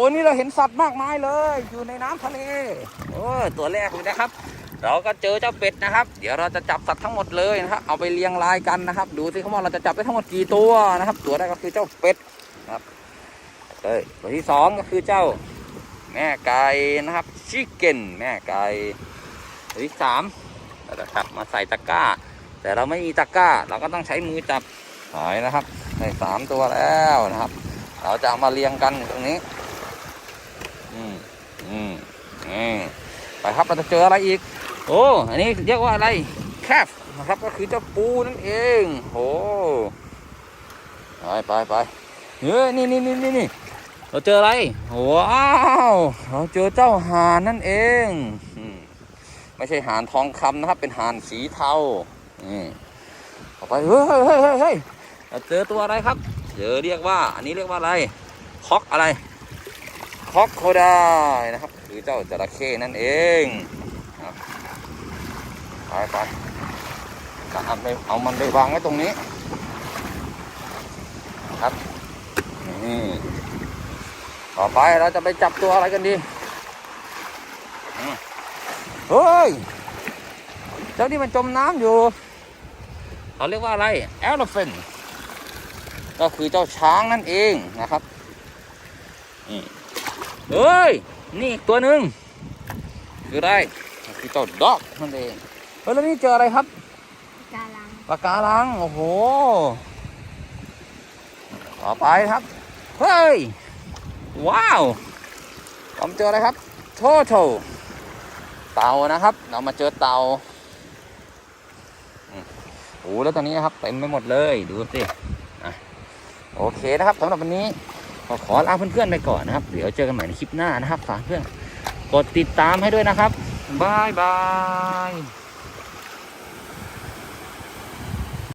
วันนี้เราเห็นสัตว์มากมายเลย อยู่ในน้ำทะเลโอ้ตัวแรกเลยนะครับ เราก็เจอเจ้าเป็ดนะครับ เดี๋ยวเราจะจับสัตว์ทั้งหมดเลยนะครับเอาไปเรียงรายกันนะครับ ดูสิครับว่าเราจะจับได้ทั้งหมดกี่ตัวนะครับ ตัวแรกก็คือเจ้าเป็ดนะครับเอ้ยตัวที่สองก็คือเจ้าแม่ไก่นะครับชิคเก้นแม่ไก่ตัวที่สามเราจะจับมาใส่ตะกร้า แต่เราไม่มีตะกร้า เราก็ต้องใช้มือจับหอยนะครับได้สามตัวแล้วนะครับ เราจะเอามาเรียงกันตรงนี้ อืมอืมอืม ครับ เราจะเจออะไรอีก โอ้ อันนี้เรียกว่าอะไร แคฟนะครับ ก็คือเจ้าปูนั่นเอง โอ้ไปไปไปเฮ้ยนี่นี่นี่นี่นี่เราเจออะไร ว้าว เราเจอเจ้าหานนั่นเอง ไม่ใช่หานทองคำนะครับ เป็นหานสีเทานี่ต่อไป เฮ้ยเฮ้ยเฮ้ยเฮ้ยเฮ้ยเราเจอตัวอะไรครับ เจอเรียกว่า อันนี้เรียกว่าอะไร คอกอะไร คอกโคไดนะครับคือเจ้าจระเข้นั่นเองไปไปจะเอาไปเอามันไปวางไว้ตรงนี้ ครับนี่ต่อไปเราจะไปจับตัวอะไรกันดีเฮ้ย เจ้านี่มันจมน้ำอยู่ เขาเรียกว่าอะไร e l e p h a n ก็คือเจ้าช้างนั่นเองนะครับนี่ เฮ้ย นี่อีกตัวหนึ่งคืออะไรคือเจ้าด็อกนั่นเองเฮ้ยแล้วนี่เจออะไรครับกาลังปากการัง โอ้โห ต่อไปครับ เฮ้ย ว้าวผมเจออะไรครับ โทโทเต่านะครับ เรามาเจอเต่าอืมโอ้แล้วตอนนี้นะครับเต็มไปหมดเลย ดูสิอะโอเคนะครับสำหรับวันนี้ ขอขอลาเพื่อนๆไปก่อนนะครับ เดี๋ยวเจอกันใหม่ในคลิปหน้านะครับฝากเพื่อนกดติดตามให้ด้วยนะครับบายบาย